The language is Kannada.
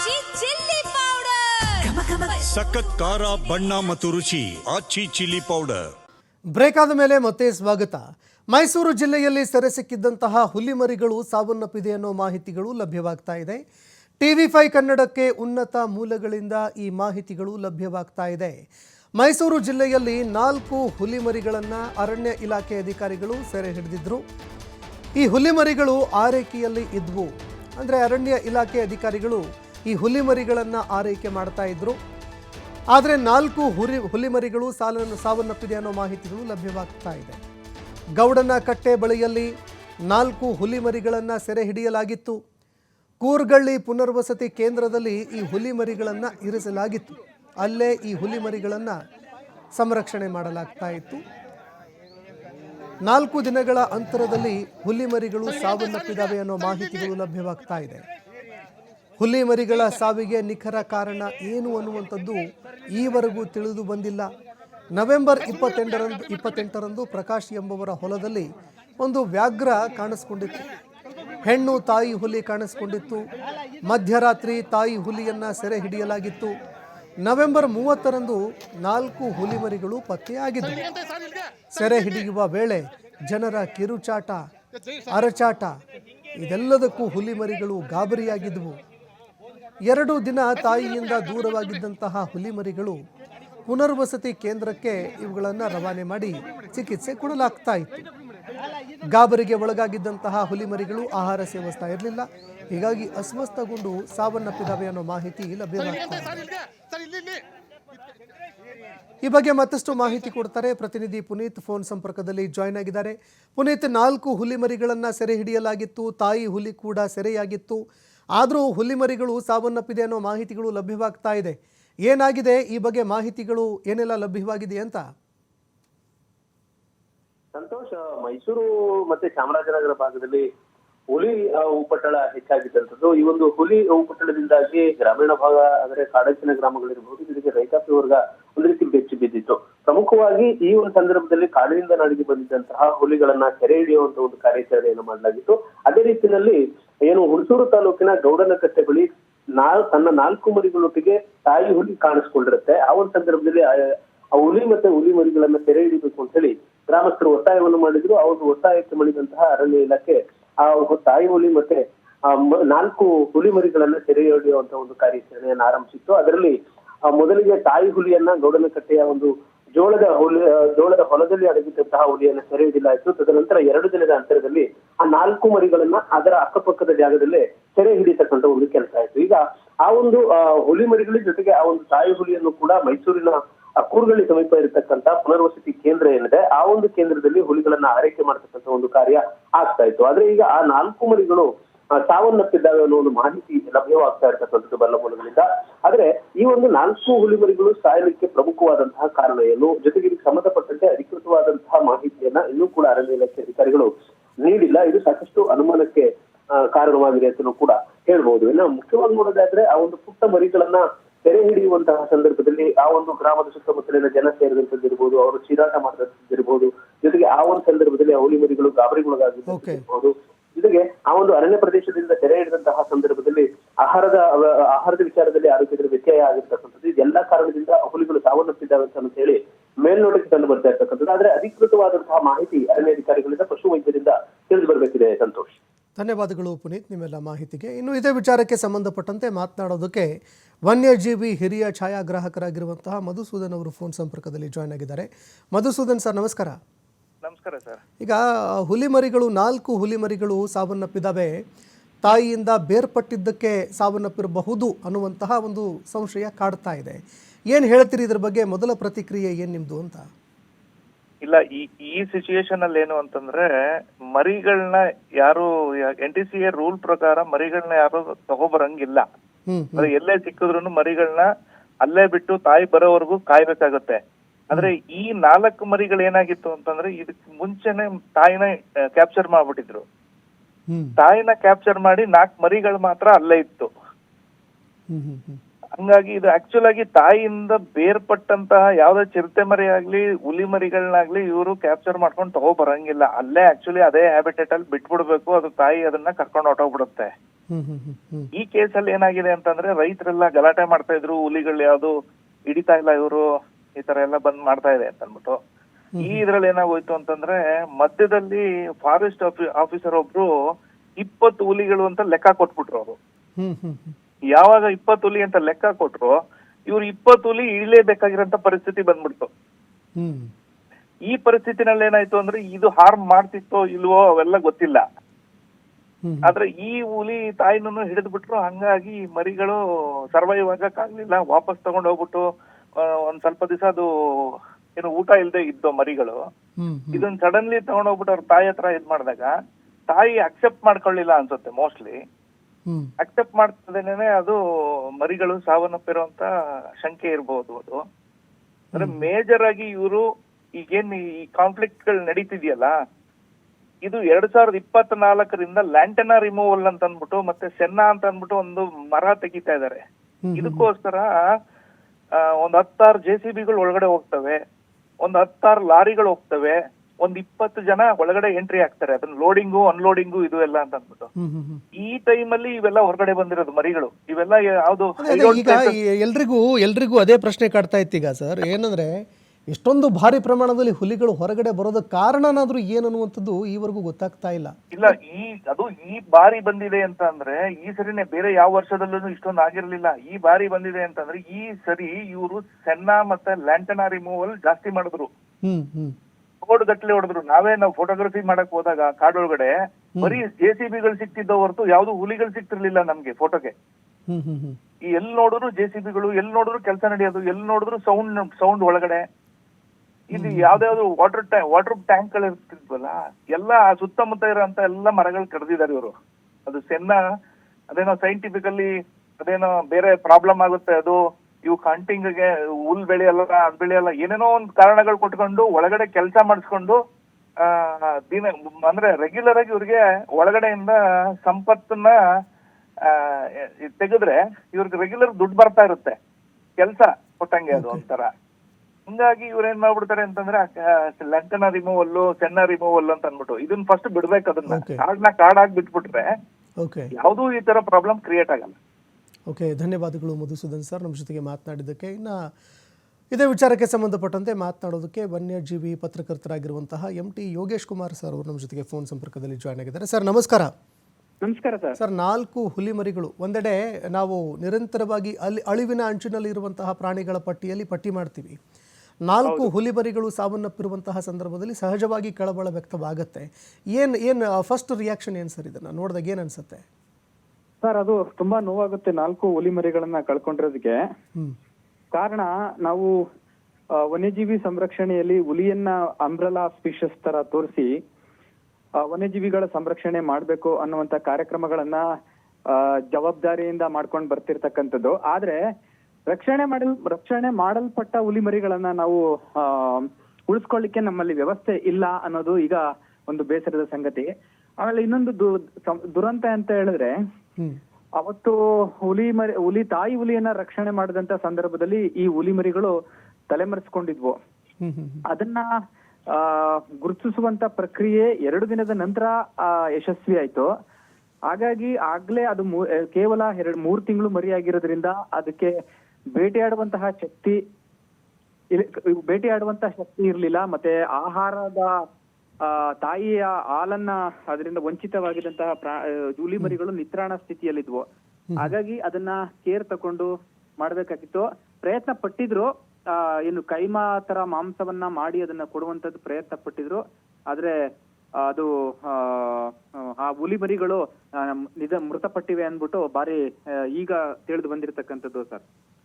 ಆಚಿ ಚಿಲ್ಲಿ ಪೌಡರ್. ಸಖತ್ ಖಾರ ಬಣ್ಣ ಮತ್ತು ರುಚಿ ಆಚಿ ಚಿಲ್ಲಿ ಪೌಡರ್. ಬ್ರೇಕ್ ಆದ ಮೇಲೆ ಮತ್ತೆ ಸ್ವಾಗತ. ಮೈಸೂರು ಜಿಲ್ಲೆಯಲ್ಲಿ ಸೆರೆ ಸಿಕ್ಕಿದ್ದಂತಹ ಹುಲಿಮರಿಗಳು ಸಾವನ್ನಪ್ಪಿದೆ ಅನ್ನೋ ಮಾಹಿತಿಗಳು ಲಭ್ಯವಾಗ್ತಾ ಇದೆ. ಟಿವಿ ಫೈ ಕನ್ನಡಕ್ಕೆ ಉನ್ನತ ಮೂಲಗಳಿಂದ ಈ ಮಾಹಿತಿಗಳು ಲಭ್ಯವಾಗ್ತಾ ಇದೆ. ಮೈಸೂರು ಜಿಲ್ಲೆಯಲ್ಲಿ ನಾಲ್ಕು ಹುಲಿಮರಿಗಳನ್ನು ಅರಣ್ಯ ಇಲಾಖೆ ಅಧಿಕಾರಿಗಳು ಸೆರೆ ಹಿಡಿದಿದ್ರು. ಈ ಹುಲಿಮರಿಗಳು ಆರೈಕೆಯಲ್ಲಿ ಇದ್ವು. ಅಂದರೆ ಅರಣ್ಯ ಇಲಾಖೆ ಅಧಿಕಾರಿಗಳು ಈ ಹುಲಿಮರಿಗಳನ್ನು ಆರೈಕೆ ಮಾಡ್ತಾ ಇದ್ರು. ಆದರೆ ನಾಲ್ಕು ಹುರಿ, ಹುಲಿಮರಿಗಳು ಸಾಲನ್ನು ಸಾವನ್ನಪ್ಪಿದೆ ಅನ್ನೋ ಮಾಹಿತಿಗಳು ಲಭ್ಯವಾಗ್ತಾ ಇದೆ. ಗೌಡನ ಕಟ್ಟೆ ಬಳಿಯಲ್ಲಿ ನಾಲ್ಕು ಹುಲಿಮರಿಗಳನ್ನು ಸೆರೆ ಹಿಡಿಯಲಾಗಿತ್ತು. ಕೂರ್ಗಳ್ಳಿ ಪುನರ್ವಸತಿ ಕೇಂದ್ರದಲ್ಲಿ ಈ ಹುಲಿಮರಿಗಳನ್ನು ಇರಿಸಲಾಗಿತ್ತು. ಅಲ್ಲೇ ಈ ಹುಲಿಮರಿಗಳನ್ನು ಸಂರಕ್ಷಣೆ ಮಾಡಲಾಗ್ತಾ ಇತ್ತು. ನಾಲ್ಕು ದಿನಗಳ ಅಂತರದಲ್ಲಿ ಹುಲಿಮರಿಗಳು ಸಾವನ್ನಪ್ಪಿದ್ದಾವೆ ಅನ್ನೋ ಮಾಹಿತಿಗಳು ಲಭ್ಯವಾಗ್ತಾ ಇದೆ. ಹುಲಿ ಮರಿಗಳ ಸಾವಿಗೆ ನಿಖರ ಕಾರಣ ಏನು ಅನ್ನುವಂಥದ್ದು ಈವರೆಗೂ ತಿಳಿದು ಬಂದಿಲ್ಲ. ನವೆಂಬರ್ ಇಪ್ಪತ್ತೆಂಟರಂದು ಇಪ್ಪತ್ತೆಂಟರಂದು ಪ್ರಕಾಶ್ ಎಂಬುವರ ಹೊಲದಲ್ಲಿ ಒಂದು ವ್ಯಾಘ್ರ ಕಾಣಿಸ್ಕೊಂಡಿತ್ತು. ಹೆಣ್ಣು ತಾಯಿ ಹುಲಿ ಕಾಣಿಸ್ಕೊಂಡಿತ್ತು. ಮಧ್ಯರಾತ್ರಿ ತಾಯಿ ಹುಲಿಯನ್ನು ಸೆರೆ ಹಿಡಿಯಲಾಗಿತ್ತು. ನವೆಂಬರ್ ಮೂವತ್ತರಂದು ನಾಲ್ಕು ಹುಲಿಮರಿಗಳು ಪತ್ತೆಯಾಗಿದ್ದವು. ಸೆರೆ ಹಿಡಿಯುವ ವೇಳೆ ಜನರ ಕಿರುಚಾಟ, ಅರಚಾಟ, ಇದೆಲ್ಲದಕ್ಕೂ ಹುಲಿಮರಿಗಳು ಗಾಬರಿಯಾಗಿದ್ದವು. ಎರಡು ದಿನ ತಾಯಿಯಿಂದ ದೂರವಾಗಿದ್ದಂತಹ ಹುಲಿಮರಿಗಳು ಪುನರ್ವಸತಿ ಕೇಂದ್ರಕ್ಕೆ ಇವುಗಳನ್ನು ರವಾನೆ ಮಾಡಿ ಚಿಕಿತ್ಸೆ ಕೊಡಲಾಗ್ತಾ ಇತ್ತು. ಗಾಬರಿಗೆ ಒಳಗಾಗಿದ್ದಂತಹ ಹುಲಿಮರಿಗಳು ಆಹಾರ ಸೇವಿಸ್ತಾ ಇರಲಿಲ್ಲ. ಹೀಗಾಗಿ ಅಸ್ವಸ್ಥಗೊಂಡು ಸಾವನ್ನಪ್ಪಿದ್ದಾವೆ ಅನ್ನೋ ಮಾಹಿತಿ ಲಭ್ಯವಾಗ್ತಾ ಈ ಬಗ್ಗೆ ಮತ್ತಷ್ಟು ಮಾಹಿತಿ ಕೊಡ್ತಾರೆ ಪ್ರತಿನಿಧಿ ಪುನೀತ್. ಫೋನ್ ಸಂಪರ್ಕದಲ್ಲಿ ಜಾಯ್ನ್ ಆಗಿದ್ದಾರೆ. ಪುನೀತ್ ನಾಲ್ಕು ಹುಲಿಮರಿಗಳನ್ನು ಸೆರೆ ಹಿಡಿಯಲಾಗಿತ್ತು. ತಾಯಿ ಹುಲಿ ಕೂಡ ಸೆರೆಯಾಗಿತ್ತು. ಆದರೂ ಹುಲಿಮರಿಗಳು ಸಾವನ್ನಪ್ಪಿದೆ ಅನ್ನೋ ಮಾಹಿತಿಗಳು ಲಭ್ಯವಾಗ್ತಾ ಇದೆ. ಏನಾಗಿದೆ? ಈ ಬಗ್ಗೆ ಮಾಹಿತಿಗಳು ಏನೆಲ್ಲ ಲಭ್ಯವಾಗಿದೆ ಅಂತ? ಸಂತೋಷ, ಮೈಸೂರು ಮತ್ತೆ ಚಾಮರಾಜನಗರ ಭಾಗದಲ್ಲಿ ಹುಲಿ ಉಪಟಳ ಹೆಚ್ಚಾಗಿದ್ದಂಥದ್ದು. ಈ ಒಂದು ಹುಲಿ ಉಪಟಳದಿಂದಾಗಿ ಗ್ರಾಮೀಣ ಭಾಗ ಅಂದ್ರೆ ಕಾಡಂಚಿನ ಗ್ರಾಮಗಳಿರ್ಬಹುದು ಇದಕ್ಕೆ ರೈತಾಪಿ ವರ್ಗ ಒಂದು ರೀತಿ ಬೆಚ್ಚಿ ಬಿದ್ದಿತ್ತು. ಪ್ರಮುಖವಾಗಿ ಈ ಒಂದು ಸಂದರ್ಭದಲ್ಲಿ ಕಾಡಿನಿಂದ ನಾಡಿಗೆ ಬಂದಿದ್ದಂತಹ ಹುಲಿಗಳನ್ನ ಸೆರೆ ಹಿಡಿಯುವಂತಹ ಒಂದು ಕಾರ್ಯಾಚರಣೆಯನ್ನು ಮಾಡಲಾಗಿತ್ತು. ಅದೇ ರೀತಿಯಲ್ಲಿ ಏನು ಹುಣಸೂರು ತಾಲೂಕಿನ ಗೌಡನಕಟ್ಟೆ ಬಳಿ ನಾ ತನ್ನ ನಾಲ್ಕು ಮರಿಗಳೊಟ್ಟಿಗೆ ತಾಯಿ ಹುಲಿ ಕಾಣಿಸ್ಕೊಂಡಿರುತ್ತೆ. ಆ ಒಂದು ಸಂದರ್ಭದಲ್ಲಿ, ಆ ಹುಲಿ ಮತ್ತೆ ಹುಲಿ ಮರಿಗಳನ್ನ ಸೆರೆ ಹಿಡಿಬೇಕು ಅಂತ ಹೇಳಿ ಗ್ರಾಮಸ್ಥರು ಒತ್ತಾಯವನ್ನು ಮಾಡಿದ್ರು. ಅವರು ಒತ್ತಾಯಕ್ಕೆ ಮಣಿದಂತಹ ಅರಣ್ಯ ಇಲಾಖೆ ಆ ತಾಯಿ ಹುಲಿ ಮತ್ತೆ, ಆ ನಾಲ್ಕು ಹುಲಿ ಮರಿಗಳನ್ನ ಸೆರೆ ಹಿಡಿಯುವಂತಹ ಒಂದು ಕಾರ್ಯಾಚರಣೆಯನ್ನು ಆರಂಭಿಸಿತ್ತು. ಅದರಲ್ಲಿ ಮೊದಲಿಗೆ ತಾಯಿ ಹುಲಿಯನ್ನ ಗೌಡನಕಟ್ಟೆಯ ಒಂದು ಜೋಳದ ಹುಲಿ ಜೋಳದ ಹೊಲದಲ್ಲಿ ಅಡಗಿದ್ದಂತಹ ಹುಲಿಯನ್ನ ಸೆರೆ ಹಿಡಿಯಲಾಯಿತು ತದನಂತರ ಎರಡು ದಿನದ ಅಂತರದಲ್ಲಿ ಆ ನಾಲ್ಕು ಮರಿಗಳನ್ನ ಅದರ ಅಕ್ಕಪಕ್ಕದ ಜಾಗದಲ್ಲೇ ಸೆರೆ ಹಿಡಿತಕ್ಕಂತ ಒಂದು ಕೆಲಸ ಆಯ್ತು. ಈಗ ಆ ಒಂದು ಹುಲಿ ಮರಿಗಳ ಜೊತೆಗೆ ಆ ಒಂದು ತಾಯಿ ಹುಲಿಯನ್ನು ಕೂಡ ಮೈಸೂರಿನ ಕೂರ್ಗಳಿ ಸಮೀಪ ಇರತಕ್ಕಂತ ಪುನರ್ವಸತಿ ಕೇಂದ್ರ ಏನಿದೆ, ಆ ಒಂದು ಕೇಂದ್ರದಲ್ಲಿ ಹುಲಿಗಳನ್ನ ಆರೈಕೆ ಮಾಡತಕ್ಕಂತ ಒಂದು ಕಾರ್ಯ ಆಗ್ತಾ ಇತ್ತು. ಆದ್ರೆ ಈಗ ಆ ನಾಲ್ಕು ಮರಿಗಳು ಸಾವನ್ನಪ್ಪಿದ್ದಾವೆ ಅನ್ನೋ ಒಂದು ಮಾಹಿತಿ ಲಭ್ಯವಾಗ್ತಾ ಇರ್ತಕ್ಕಂಥದ್ದು ಬಲ್ಲ ಮೂಲಗಳಿಂದ. ಆದ್ರೆ ಈ ಒಂದು ನಾಲ್ಕು ಹುಲಿಮರಿಗಳು ಸಾಯಲಿಕ್ಕೆ ಪ್ರಮುಖವಾದಂತಹ ಕಾರಣ ಏನು? ಜೊತೆಗೆ ಸಂಬಂಧಪಟ್ಟಂತೆ ಅಧಿಕೃತವಾದಂತಹ ಮಾಹಿತಿಯನ್ನ ಇನ್ನೂ ಕೂಡ ಅರಣ್ಯ ಇಲಾಖೆ ಅಧಿಕಾರಿಗಳು ನೀಡಿಲ್ಲ. ಇದು ಸಾಕಷ್ಟು ಅನುಮಾನಕ್ಕೆ ಕಾರಣವಾಗಿದೆ ಅಂತಲೂ ಕೂಡ ಹೇಳ್ಬಹುದು ಇನ್ನು ಮುಖ್ಯವಾಗಿ ನೋಡೋದಾದ್ರೆ, ಆ ಒಂದು ಪುಟ್ಟ ಮರಿಗಳನ್ನ ಸೆರೆ ಹಿಡಿಯುವಂತಹ ಸಂದರ್ಭದಲ್ಲಿ ಆ ಒಂದು ಗ್ರಾಮದ ಸುತ್ತಮುತ್ತಲಿನ ಜನ ಸೇರಿದಂತದ್ದಿರ್ಬೋದು ಅವರು ಚೀರಾಟ ಮಾಡಿದಂತದ್ದಿರ್ಬೋದು ಜೊತೆಗೆ ಆ ಒಂದು ಸಂದರ್ಭದಲ್ಲಿ ಅವಳಿ ಮರಿಗಳು ಗಾಬರಿಗೊಳಗಾಗಿರ್ಬೋದು ಜೊತೆಗೆ ಆ ಒಂದು ಅರಣ್ಯ ಪ್ರದೇಶದಿಂದ ಸೆರೆ ಹಿಡಿದಂತಹ ಸಂದರ್ಭದಲ್ಲಿ ಆಹಾರದ ಆಹಾರದ ವಿಚಾರದಲ್ಲಿ ಆರೋಗ್ಯದಲ್ಲಿ ವ್ಯತ್ಯಯ ಆಗಿರ್ತಕ್ಕಂಥದ್ದು. ಇದೆಲ್ಲಾ ಕಾರಣದಿಂದ ಹುಲಿಗಳು ಸಾವನ್ನಪ್ಪಿದ್ದಾವೆ ಅಂತ ಹೇಳಿ ಮೇಲ್ನೋಟಕ್ಕೆ ತಂದು ಬರ್ತಾ ಇರ್ತಕ್ಕಂಥದ್ದು. ಆದ್ರೆ ಅಧಿಕೃತವಾದಂತಹ ಮಾಹಿತಿ ಅರಣ್ಯ ಅಧಿಕಾರಿಗಳಿಂದ ಪಶು ವೈದ್ಯರಿಂದ ತಿಳಿದು ಬರಬೇಕಿದೆ ಸಂತೋಷ್. ಧನ್ಯವಾದಗಳು ಪುನೀತ್ ನಿಮ್ಮೆಲ್ಲ ಮಾಹಿತಿಗೆ. ಇನ್ನು ಇದೇ ವಿಚಾರಕ್ಕೆ ಸಂಬಂಧಪಟ್ಟಂತೆ ಮಾತನಾಡೋದಕ್ಕೆ ವನ್ಯಜೀವಿ ಹಿರಿಯ ಛಾಯಾಗ್ರಾಹಕರಾಗಿರುವಂತಹ ಮಧುಸೂದನ್ ಅವರು ಫೋನ್ ಸಂಪರ್ಕದಲ್ಲಿ ಜಾಯ್ನ್ ಆಗಿದ್ದಾರೆ. ಮಧುಸೂದನ್ ಸರ್ ನಮಸ್ಕಾರ. ನಮಸ್ಕಾರ ಸರ್. ಈಗ ಹುಲಿಮರಿಗಳು ನಾಲ್ಕು ಹುಲಿಮರಿಗಳು ಸಾವನ್ನಪ್ಪಿದ್ದಾವೆ. ತಾಯಿಯಿಂದ ಬೇರ್ಪಟ್ಟಿದ್ದಕ್ಕೆ ಸಾವನ್ನಪ್ಪಿರಬಹುದು ಅನ್ನುವಂತಹ ಒಂದು ಸಂಶಯ ಕಾಡ್ತಾ ಇದೆ. ಏನು ಹೇಳ್ತೀರಿ ಇದ್ರ ಬಗ್ಗೆ ಮೊದಲ ಪ್ರತಿಕ್ರಿಯೆ ಏನು ನಿಮ್ಮದು ಅಂತ? ಇಲ್ಲ ಈ ಈ ಸಿಚುಯೇಷನ್ ಅಲ್ಲಿ ಏನು ಅಂತಂದ್ರೆ ಮರಿಗಳನ್ನ ಯಾರು N T C A rule ಪ್ರಕಾರ ಮರಿಗಳನ್ನ ಯಾರು ತಗೋಬರಂಗಿಲ್ಲ. ಅಂದ್ರೆ ಎಲ್ಲೇ ಸಿಕ್ಕಿದ್ರು ಮರಿಗಳನ್ನ ಅಲ್ಲೇ ಬಿಟ್ಟು ತಾಯಿ ಬರೋವರೆಗೂ ಕಾಯ್ಬೇಕಾಗತ್ತೆ. ಅಂದ್ರೆ ಈ ನಾಲ್ಕು ಮರಿಗಳು ಏನಾಗಿತ್ತು ಅಂತಂದ್ರೆ ಇದಕ್ ಮುಂಚೆನೆ ತಾಯಿನ ಕ್ಯಾಪ್ಚರ್ ಮಾಡ್ಬಿಟ್ಟಿದ್ರು. ತಾಯಿನ ಕ್ಯಾಪ್ಚರ್ ಮಾಡಿ ನಾಲ್ಕು ಮರಿಗಳು ಮಾತ್ರ ಅಲ್ಲೇ ಇತ್ತು. ಹಂಗಾಗಿ ಇದು ಆಕ್ಚುಲ್ ಆಗಿ ತಾಯಿಯಿಂದ ಬೇರ್ಪಟ್ಟಂತಹ ಯಾವ್ದೇ ಚಿರತೆ ಮರಿ ಆಗ್ಲಿ ಹುಲಿ ಮರಿಗಳನ್ನಾಗ್ಲಿ ಇವರು ಕ್ಯಾಪ್ಚರ್ ಮಾಡ್ಕೊಂಡು ತಗೋ ಬರಂಗಿಲ್ಲ. ಅಲ್ಲೇ ಆಕ್ಚುಲಿ ಅದೇ ಹ್ಯಾಬಿಟೇಟ್ ಅಲ್ಲಿ ಬಿಟ್ಬಿಡ್ಬೇಕು. ಅದು ತಾಯಿ ಅದನ್ನ ಕರ್ಕೊಂಡು ಹೊಟ್ಟೋಗ್ಬಿಡುತ್ತೆ ಈ ಕೇಸಲ್ಲಿ ಏನಾಗಿದೆ ಅಂತಂದ್ರೆ ರೈತರೆಲ್ಲ ಗಲಾಟೆ ಮಾಡ್ತಾ ಇದ್ರು. ಹುಲಿಗಳು ಯಾವ್ದು ಹಿಡಿತಾ ಇಲ್ಲ ಇವರು. ಈ ತರ ಎಲ್ಲ ಬಂದ್ ಮಾಡ್ತಾ ಇದೆ ಅಂತ ಅಂದ್ಬಿಟ್ಟು. ಈ ಇದ್ರಲ್ಲಿ ಏನಾಗೋಯ್ತು ಅಂತಂದ್ರೆ ಮಧ್ಯದಲ್ಲಿ ಫಾರೆಸ್ಟ್ ಆಫೀಸರ್ ಒಬ್ರು ಇಪ್ಪತ್ತು ಹುಲಿಗಳು ಅಂತ ಲೆಕ್ಕ ಕೊಟ್ಬಿಟ್ರು ಅವರು. ಯಾವಾಗ ಇಪ್ಪತ್ತು ಹುಲಿ ಅಂತ ಲೆಕ್ಕ ಕೊಟ್ರು ಇವ್ರು ಇಪ್ಪತ್ತು ಹುಲಿ ಇಳಿಲೇಬೇಕಾಗಿರೋಂತ ಪರಿಸ್ಥಿತಿ ಬಂದ್ಬಿಡ್ತು. ಈ ಪರಿಸ್ಥಿತಿನಲ್ಲಿ ಏನಾಯ್ತು ಅಂದ್ರೆ ಇದು ಹಾರ್ಮ್ ಮಾಡ್ತಿತ್ತೋ ಇಲ್ವೋ ಅವೆಲ್ಲ ಗೊತ್ತಿಲ್ಲ. ಆದ್ರೆ ಈ ಹುಲಿ ತಾಯಿನೂ ಹಿಡಿದು ಬಿಟ್ರು ಹಂಗಾಗಿ ಮರಿಗಳು ಸರ್ವೈವ್ ಆಗಕ್ಕಾಗ್ಲಿಲ್ಲ ವಾಪಸ್ ತಗೊಂಡ್ ಹೋಗ್ಬಿಟ್ಟು ಒಂದ್ ಸ್ವಲ್ಪ ದಿವಸ ಅದು ಏನು ಊಟ ಇಲ್ದೆ ಇದ್ದು ಮರಿಗಳು. ಇದನ್ನ ಸಡನ್ಲಿ ತಗೊಂಡ್ ಹೋಗ್ಬಿಟ್ಟು ಅವ್ರ ತಾಯಿ ಹತ್ರ ಇದ್ ಮಾಡಿದಾಗ ತಾಯಿ ಅಕ್ಸೆಪ್ಟ್ ಮಾಡ್ಕೊಳ್ಳಿಲ್ಲ ಅನ್ಸುತ್ತೆ ಮೋಸ್ಟ್ಲಿ ಅಕ್ಸೆಪ್ಟ್ ಮಾಡ್ತದೇನೆ ಅದು ಮರಿಗಳು ಸಾವನ್ನಪ್ಪಿರುವಂತ ಶಂಕೆ ಇರಬಹುದು ಅದು. ಅಂದ್ರೆ ಮೇಜರ್ ಆಗಿ ಇವರು ಈಗೇನ್ ಈ ಕಾನ್ಫ್ಲಿಕ್ಟ್ಗಳು ನಡೀತಿದ್ಯಲ್ಲ ಇದು ಎರಡ್ ಸಾವಿರದ ಇಪ್ಪತ್ತ್ ನಾಲ್ಕರಿಂದ ಲ್ಯಾಂಟೆನಾ ರಿಮೂವಲ್ ಅಂತ ಅಂದ್ಬಿಟ್ಟು ಮತ್ತೆ ಸೆನ್ನಾ ಅಂತ ಅಂದ್ಬಿಟ್ಟು ಒಂದು ಮರ ತೆಗಿತಾ ಇದ್ದಾರೆ ಇದಕ್ಕೋಸ್ಕರ ಒಂದ್ ಹತ್ತಾರು ಜೆ ಸಿ ಬಿಗಳು ಒಳಗಡೆ ಹೋಗ್ತವೆ ಒಂದ್ ಹತ್ತಾರು ಲಾರಿಗಳು ಹೋಗ್ತವೆ ಒಂದ್ ಇಪ್ಪತ್ತು ಜನ ಒಳಗಡೆ ಎಂಟ್ರಿ ಆಗ್ತಾರೆ. ಅದನ್ನ ಲೋಡಿಂಗು ಅನ್ಲೋಡಿಂಗು ಇದು ಎಲ್ಲ ಅಂತ ಅಂದ್ಬಿಟ್ಟು. ಈ ಟೈಮ್ ಅಲ್ಲಿ ಇವೆಲ್ಲ ಹೊರಗಡೆ ಬಂದಿರೋದು ಮರಿಗಳು. ಇವೆಲ್ಲ ಯಾವ್ದು ಈಗ ಎಲ್ರಿಗೂ ಎಲ್ರಿಗೂ ಅದೇ ಪ್ರಶ್ನೆ ಕಾಡ್ತಾ ಇತ್ತೀಗ ಸರ್. ಏನಂದ್ರೆ ಇಷ್ಟೊಂದು ಭಾರಿ ಪ್ರಮಾಣದಲ್ಲಿ ಹುಲಿಗಳು ಹೊರಗಡೆ ಬರೋದ ಕಾರಣನಾದ್ರೂ ಏನನ್ನುವಂಥದ್ದು ಈವರೆಗೂ ಗೊತ್ತಾಗ್ತಾ ಇಲ್ಲ. ಇಲ್ಲ ಈ ಅದು ಈ ಬಾರಿ ಬಂದಿದೆ ಅಂತ ಅಂದ್ರೆ ಈ ಸರಿನೇ ಬೇರೆ ಯಾವ ವರ್ಷದಲ್ಲೂ ಇಷ್ಟೊಂದು ಆಗಿರ್ಲಿಲ್ಲ. ಈ ಬಾರಿ ಬಂದಿದೆ ಅಂತಂದ್ರೆ ಈ ಸರಿ ಇವರು ಸೆನ್ನ ಮತ್ತೆ ಲ್ಯಾಂಟನಾ ರಿಮೂವಲ್ ಜಾಸ್ತಿ ಮಾಡಿದ್ರು. ಹ್ಮ್ ಗಟ್ಟಲೆ ಹೊಡೆದ್ರು. ನಾವೇ ನಾವು ಫೋಟೋಗ್ರಫಿ ಮಾಡಕ್ ಹೋದಾಗ ಕಾಡೊಳಗಡೆ ಬರೀ ಜೆ ಸಿ ಬಿಗಳು ಸಿಕ್ತಿದ್ದ ಹೊರತು ಯಾವ್ದು ಹುಲಿಗಳು ಸಿಕ್ತಿರ್ಲಿಲ್ಲ ನಮ್ಗೆ ಫೋಟೋಗೆ ಈ ಎಲ್ಲಿ ನೋಡಿದ್ರು ಜೆ ಸಿ ಬಿಗಳು ಎಲ್ಲಿ ನೋಡಿದ್ರು ಕೆಲಸ ನಡೆಯೋದು ಎಲ್ಲಿ ನೋಡಿದ್ರು ಸೌಂಡ್ ಸೌಂಡ್ ಒಳಗಡೆ. ಇಲ್ಲಿ ಯಾವ್ದಾವ್ದು ವಾಟರ್ ಟ್ಯಾಂಕ್ ವಾಟರ್ ಟ್ಯಾಂಕ್ಗಳು ಇರ್ತಿದ್ವಲ್ಲ ಎಲ್ಲ ಸುತ್ತಮುತ್ತ ಇರೋಂತ ಎಲ್ಲ ಮರಗಳು ಕಡ್ದಿದ್ದಾರೆ ಇವರು. ಅದು ಸೆನ್ನ ಅದೇನೋ ಸೈಂಟಿಫಿಕಲಿ ಅದೇನೋ ಬೇರೆ ಪ್ರಾಬ್ಲಮ್ ಆಗುತ್ತೆ ಅದು ಇವು ಗೆ ಹುಲ್ ಬೆಳೆಯಲ್ಲ ಅದ್ ಬೆಳೆಯಲ್ಲ ಏನೇನೋ ಒಂದು ಕಾರಣಗಳು ಕೊಟ್ಕೊಂಡು ಒಳಗಡೆ ಕೆಲಸ ಮಾಡಿಸ್ಕೊಂಡು ಆ ದಿನ ಅಂದ್ರೆ ರೆಗ್ಯುಲರ್ ಆಗಿ ಇವ್ರಿಗೆ ಒಳಗಡೆಯಿಂದ ಸಂಪತ್ತನ್ನ ತೆಗೆದ್ರೆ ಇವ್ರಿಗೆ ರೆಗ್ಯುಲರ್ ದುಡ್ಡು ಬರ್ತಾ ಇರುತ್ತೆ. ಕೆಲಸ ಕೊಟ್ಟಂಗೆ ಅದು ಒಂಥರ. ಹಿಂಗಾಗಿ ಇವ್ರ ಏನ್ ಮಾಡ್ಬಿಡ್ತಾರೆ ಅಂತಂದ್ರೆ ಲಂಕನ ರಿಮೂವಲ್ ಚೆನ್ನ ರಿಮೂವಲ್ ಅಂತ ಅನ್ಬಿಟ್ಟು ಇದನ್ನ ಫಸ್ಟ್ ಬಿಡ್ಬೇಕು ಅದನ್ನ. ಕಾರ್ಡ್ನ ಕಾರ್ಡ್ ಆಗಿ ಬಿಟ್ಬಿಟ್ರೆ ಯಾವ್ದೂ ಈ ತರ ಪ್ರಾಬ್ಲಮ್ ಕ್ರಿಯೇಟ್ ಆಗಲ್ಲ. ಓಕೆ ಧನ್ಯವಾದಗಳು ಮಧುಸೂದನ್ ಸರ್. ನಮ್ಮ ಜೊತೆಗೆ ಮಾತನಾಡಿದ್ದಕ್ಕೆ ಇನ್ನು ಇದೇ ವಿಚಾರಕ್ಕೆ ಸಂಬಂಧಪಟ್ಟಂತೆ ಮಾತನಾಡೋದಕ್ಕೆ ವನ್ಯಜೀವಿ ಪತ್ರಕರ್ತರಾಗಿರುವಂತಹ M T Yogesh Kumar sir ಅವರು ನಮ್ಮ ಜೊತೆಗೆ ಫೋನ್ ಸಂಪರ್ಕದಲ್ಲಿ ಜಾಯ್ನ್ ಆಗಿದ್ದಾರೆ. ಸರ್ ನಮಸ್ಕಾರ. ನಮಸ್ಕಾರ ಸರ್. ಸರ್ ನಾಲ್ಕು ಹುಲಿಮರಿಗಳು ಒಂದೆಡೆ ನಾವು ನಿರಂತರವಾಗಿ ಅಲ್ಲಿ ಅಳಿವಿನ ಅಂಚಿನಲ್ಲಿ ಇರುವಂತಹ ಪ್ರಾಣಿಗಳ ಪಟ್ಟಿಯಲ್ಲಿ ಪಟ್ಟಿ ಮಾಡ್ತೀವಿ. ನಾಲ್ಕು ಹುಲಿಮರಿಗಳು ಸಾವನ್ನಪ್ಪಿರುವಂತಹ ಸಂದರ್ಭದಲ್ಲಿ ಸಹಜವಾಗಿ ಕಳವಳ ವ್ಯಕ್ತವಾಗುತ್ತೆ. ಏನು ಏನು ಫಸ್ಟ್ ರಿಯಾಕ್ಷನ್ ಏನು ಸರ್ ಇದನ್ನು? ನೋಡಿದಾಗ ಏನು ಅನ್ಸುತ್ತೆ? ಸರ್ ಅದು ತುಂಬಾ ನೋವಾಗುತ್ತೆ ನಾಲ್ಕು ಹುಲಿ ಮರಿಗಳನ್ನ ಕಳ್ಕೊಂಡಿರೋದಕ್ಕೆ. ಕಾರಣ ನಾವು ವನ್ಯಜೀವಿ ಸಂರಕ್ಷಣೆಯಲ್ಲಿ ಹುಲಿಯನ್ನ ಅಂಬ್ರಲಾ ಸ್ಪೀಷಸ್ ತರ ತೋರಿಸಿ ವನ್ಯಜೀವಿಗಳ ಸಂರಕ್ಷಣೆ ಮಾಡ್ಬೇಕು ಅನ್ನುವಂತ ಕಾರ್ಯಕ್ರಮಗಳನ್ನ ಜವಾಬ್ದಾರಿಯಿಂದ ಮಾಡ್ಕೊಂಡು ಬರ್ತಿರ್ತಕ್ಕಂಥದ್ದು. ಆದ್ರೆ ರಕ್ಷಣೆ ಮಾಡಲ್ ರಕ್ಷಣೆ ಮಾಡಲ್ಪಟ್ಟ ಹುಲಿ ಮರಿಗಳನ್ನ ನಾವು ಆ, ಉಳಿಸ್ಕೊಳ್ಳಿಕ್ಕೆ ನಮ್ಮಲ್ಲಿ ವ್ಯವಸ್ಥೆ ಇಲ್ಲ ಅನ್ನೋದು ಈಗ ಒಂದು ಬೇಸರದ ಸಂಗತಿ. ಆಮೇಲೆ ಇನ್ನೊಂದು ದುರಂತ ಅಂತ ಹೇಳಿದ್ರೆ ಅವತ್ತು ಹುಲಿ ಮರಿ ಹುಲಿ ತಾಯಿ ಹುಲಿಯನ್ನ ರಕ್ಷಣೆ ಮಾಡಿದಂತ ಸಂದರ್ಭದಲ್ಲಿ ಈ ಹುಲಿ ಮರಿಗಳು ತಲೆಮರೆಸ್ಕೊಂಡಿದ್ವು. ಅದನ್ನ ಗುರುತಿಸುವಂತ ಪ್ರಕ್ರಿಯೆ ಎರಡು ದಿನದ ನಂತರ ಆ, ಯಶಸ್ವಿ ಆಯ್ತು. ಹಾಗಾಗಿ ಆಗ್ಲೇ ಅದು ಕೇವಲ ಎರಡ್ ಮೂರ್ ತಿಂಗಳು ಮರಿಯಾಗಿರೋದ್ರಿಂದ ಅದಕ್ಕೆ ಬೇಟೆಯಾಡುವಂತಹ ಶಕ್ತಿ ಭೇಟಿಯಾಡುವಂತಹ ಬೇಟೆಯಾಡುವಂತಹ ಶಕ್ತಿ ಇರ್ಲಿಲ್ಲ. ಮತ್ತೆ ಆಹಾರದ ತಾಯಿಯ ಹಾಲನ್ನ ಅದರಿಂದ ವಂಚಿತವಾಗಿದ್ದಂತಹ ಪ್ರಾ ಜೂಲಿ ಮರಿಗಳು ನಿತ್ರಾಣ ಸ್ಥಿತಿಯಲ್ಲಿದ್ವು. ಹಾಗಾಗಿ ಅದನ್ನ ಕೇರ್ ತಕೊಂಡು ಮಾಡ್ಬೇಕಾಗಿತ್ತು. ಪ್ರಯತ್ನ ಪಟ್ಟಿದ್ರು. ಆ, ಏನು ಕೈಮಾ ತರ ಮಾಂಸವನ್ನ ಮಾಡಿ ಅದನ್ನ ಕೊಡುವಂತದ್ದು ಪ್ರಯತ್ನ ಪಟ್ಟಿದ್ರು. ಆದ್ರೆ ಅದು ಆ, ಆ ಹುಲಿ ಮರಿಗಳು ಆ, ನಿಧ ಮೃತಪಟ್ಟಿವೆ ಅಂದ್ಬಿಟ್ಟು ಬಾರಿ ಆ, ಈಗ ತಿಳಿದು ಬಂದಿರತಕ್ಕಂಥದ್ದು ಸರ್.